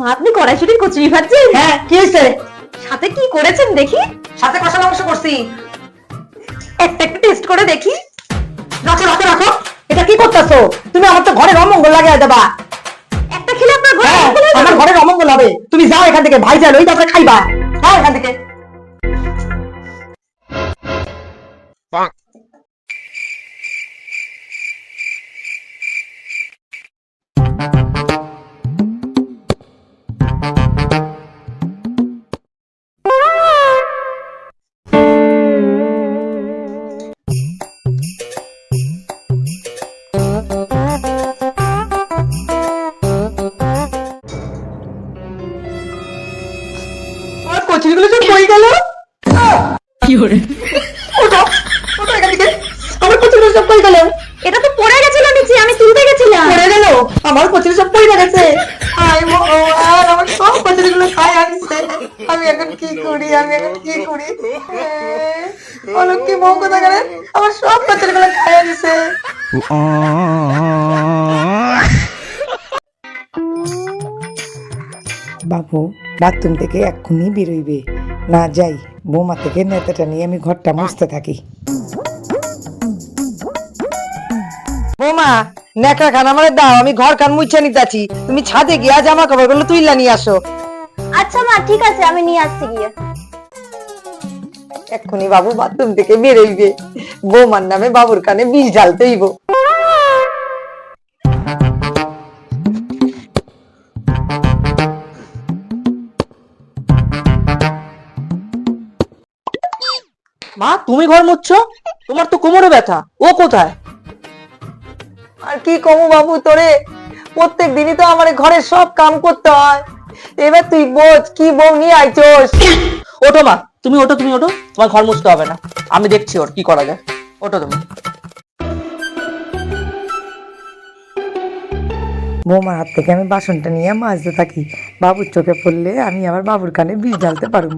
মা আপনি কড়াইশুটির কচুরি ভাজছেন হ্যাঁ কি হয়েছে? সাথে কি করেছেন দেখি? সাথে কষা মাংস করছি। একটা একটু টেস্ট করে দেখি। রাখো রাখো রাখো। এটা কি করতেছো? তুমি আমার তো ঘরের অমঙ্গল লাগিয়ে দেবা। একটা খেলে আপনার ঘরে হ্যাঁ অমঙ্গল আমার। ঘরের অমঙ্গল হবে। তুমি যাও এখান থেকে ভাই যাও ওই তারপরে খাইবা। যাও এখান থেকে। আমার কচুরিগুলো সব কই গেল? ওঠো ওঠো এখান থেকে। আমার কচুরিগুলো সব কই গেল। এটা তো পড়ে গেছিল নিচে আমি তুলতে গেছিলাম। পড়ে গেল। আমার কচুরি সব পড়ে গেছে আয় ভগবান আমার সব কচুরিগুলো খাই আনছে। আমি এখন কি করি আমি এখন কি করি? বলো বউ কোথা গেলে আমার সব কচুরিগুলো খাই আনছে। বাবু বাথরুম থেকে এক্ষুনি বেরোইবে। না যাই বৌমা থেকে নেতাটা নিয়ে আমি ঘরটা মুছতে থাকি। বৌমা নেকড়া খান আমার দাও আমি ঘর খান মুছে নিতেছি। তুমি ছাদে গিয়া জামা কাপড়গুলো তুইলা নিয়ে আসো। আচ্ছা মা ঠিক আছে আমি নিয়ে আসছি গিয়ে। এক্ষুনি বাবু বাথরুম থেকে বেরোইবে। বৌমার নামে বাবুর কানে বিষ ঢালতেইব মা তুমি ঘর মুচ্ছ তোমার তো কোমরে ব্যথা। ও কোথায়? আর কি কমু বাবু তোরে? প্রত্যেক দিনই তো আমার ঘরের সব কাম করতে হয়। এবার তুই বোঝ কি বউ নিয়ে আইছোস? ওঠো মা তুমি ওঠো তুমি ওঠো। তোমার ঘর মুছতে হবে না। আমি দেখছি ওর কি করা যায়। ওঠো তুমি। বৌমার হাত থেকে আমি বাসনটা নিয়ে মাজতে থাকি। বাবুর চোখে পড়লে আমি আবার বাবুর কানে বিষ ঢালতে পারব।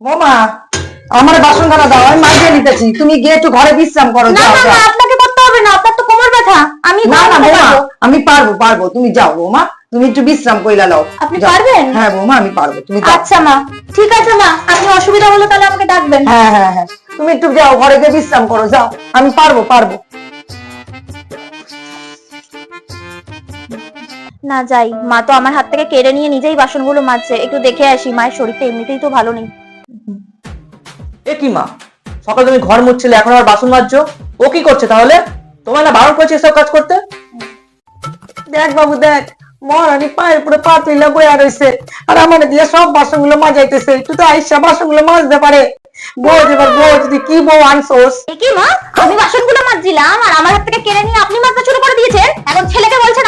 বৌমা! আমার বাসন খানা দাও আমি মাঝে নিতেছি। তুমি গিয়ে একটু ঘরে বিশ্রাম করো না না না আপনাকে করতে হবে না আপনার তো কোমর ব্যথা। আমি না না বৌমা আমি পারব পারব তুমি যাও বৌমা। তুমি একটু বিশ্রাম কইলা লও আপনি পারবেন? হ্যাঁ বৌমা আমি পারব তুমি আচ্ছা মা। ঠিক আছে মা। আপনি অসুবিধা হলে তাহলে আমাকে ডাকবেন। হ্যাঁ হ্যাঁ হ্যাঁ। তুমি একটু যাও ঘরে গিয়ে বিশ্রাম করো যাও। আমি পারব পারব। না যাই। মা তো আমার হাত থেকে কেড়ে নিয়ে নিজেই বাসনগুলো মাজছে। একটু দেখে আসি মায়ের শরীরটা এমনিতেই তো ভালো নেই। এ কি মা? সকালে তুমি ঘর মুছছিলে এখন আর বাসন মাজছো? ও কি করছে তাহলে? তোমার না বারণ করেছে এসব কাজ করতে? দেখ বাবু দেখ। মহারানী পায়ের পা তুইলা বয়া রয়েছে আর আমার দিয়ে সব বাসনগুলো মাজাইতেছে। তুই তো আইসা বাসনগুলো মাজতে পারে। বোঝ এবার বোঝ তুই কি বউ আনছোস? কি মা? আমি বাসনগুলো মাজছিলাম আর আমার হাত থেকে কেড়ে নিয়ে আপনি মাজতে শুরু করে দিয়েছেন? এখন ছেলেকে বলছেন